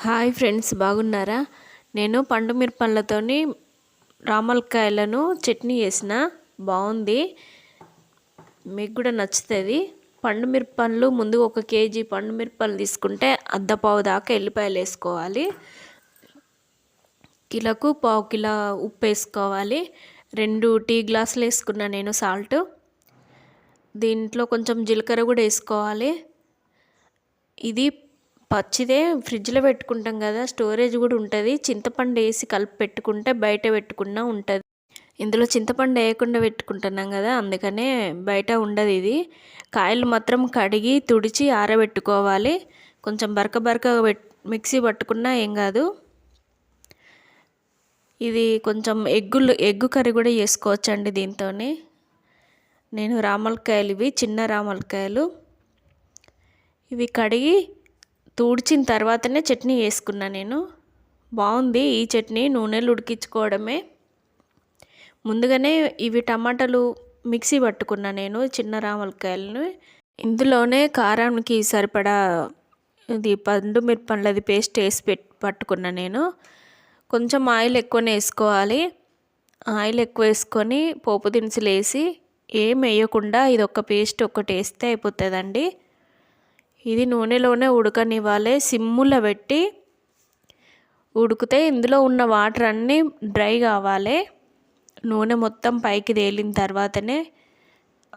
Hi friends బాగున్నారా? నేను పండు మిరపళ్ళతోని రామలకాయలను చట్నీ చేసిన. బాగుంది. మీకు కూడా నచ్చుతుంది. పండు మిరపళ్ళు ముందు ఒక కేజీ పండు మిరపలు తీసుకుంటే అద్దపావు దాకా ఎల్లిపాయలు వేసుకోవాలి. కిలోకు పావు కిలో ఉప్పు వేసుకోవాలి. రెండు టీ గ్లాసులు వేసుకున్నా నేను సాల్ట్. దీంట్లో కొంచెం జీలకర్ర కూడా వేసుకోవాలి. ఇది పచ్చిదే ఫ్రిడ్జ్లో పెట్టుకుంటాం కదా స్టోరేజ్ కూడా ఉంటుంది. చింతపండు వేసి కలిపి పెట్టుకుంటే బయట పెట్టుకున్నా ఉంటుంది. ఇందులో చింతపండు వేయకుండా పెట్టుకుంటున్నాం కదా అందుకనే బయట ఉండదు ఇది. కాయలు మాత్రం కడిగి తుడిచి ఆరబెట్టుకోవాలి. కొంచెం బరక బరక మిక్సీ పట్టుకున్నా ఏం కాదు. ఇది కొంచెం ఎగ్గులు ఎగ్గు కర్రీ కూడా చేసుకోవచ్చండి దీంతో నేను రామలకాయలు ఇవి చిన్న రామలకాయలు ఇవి కడిగి తూడ్చిన తర్వాతనే చట్నీ వేసుకున్నా నేను. బాగుంది ఈ చట్నీ నూనెలు ఉడికించుకోవడమే. ముందుగానే ఇవి టమాటాలు మిక్సీ పట్టుకున్నా నేను చిన్న రామలకాయలను. ఇందులోనే కారానికి సరిపడా ఇది పండు మిరపండ్లది పేస్ట్ వేసి పెట్ పట్టుకున్నా నేను. కొంచెం ఆయిల్ ఎక్కువనే వేసుకోవాలి. ఆయిల్ ఎక్కువ వేసుకొని పోపు దినుసులు వేసి ఏం వేయకుండా ఇది ఒక పేస్ట్ ఒకటి వేస్తే అయిపోతుందండి. ఇది నూనెలోనే ఉడకనివ్వాలి. సిమ్ములో పెట్టి ఉడికితే ఇందులో ఉన్న వాటర్ అన్నీ డ్రై కావాలి. నూనె మొత్తం పైకి తేలిన తర్వాతనే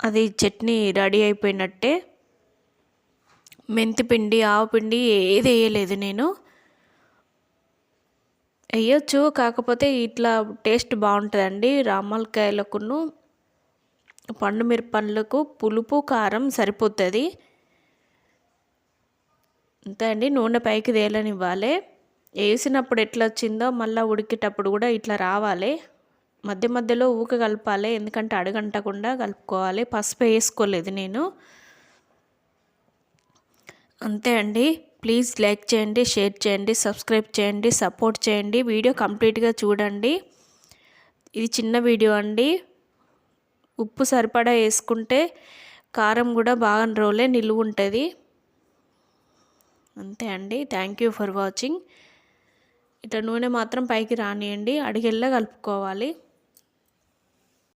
అది చట్నీ రెడీ అయిపోయినట్టే. మెంతిపిండి ఆవుపిండి ఏది వేయలేదు నేను. వేయచ్చు కాకపోతే ఇట్లా టేస్ట్ బాగుంటుందండి. రామలకాయలకును పండు మిరపండ్లకు పులుపు కారం సరిపోతుంది. అంతే అండి నూనె పైకి తేలనివ్వాలి. వేసినప్పుడు ఎట్లా వచ్చిందో మళ్ళీ ఉడికేటప్పుడు కూడా ఇట్లా రావాలి. మధ్య మధ్యలో ఊక కలపాలి ఎందుకంటే అడగంటకుండా కలుపుకోవాలి. పసుపు వేసుకోలేదు నేను. అంతే అండి ప్లీజ్ లైక్ చేయండి షేర్ చేయండి సబ్స్క్రైబ్ చేయండి సపోర్ట్ చేయండి. వీడియో కంప్లీట్గా చూడండి. ఇది చిన్న వీడియో అండి. ఉప్పు సరిపడా వేసుకుంటే కారం కూడా బాగా రోలే నిలువ ఉంటుంది అంతే అండి. థ్యాంక్ యూ ఫర్ వాచింగ్ ఇట్లా నూనె మాత్రం పైకి రానియండి. అడిగెల్లా కలుపుకోవాలి.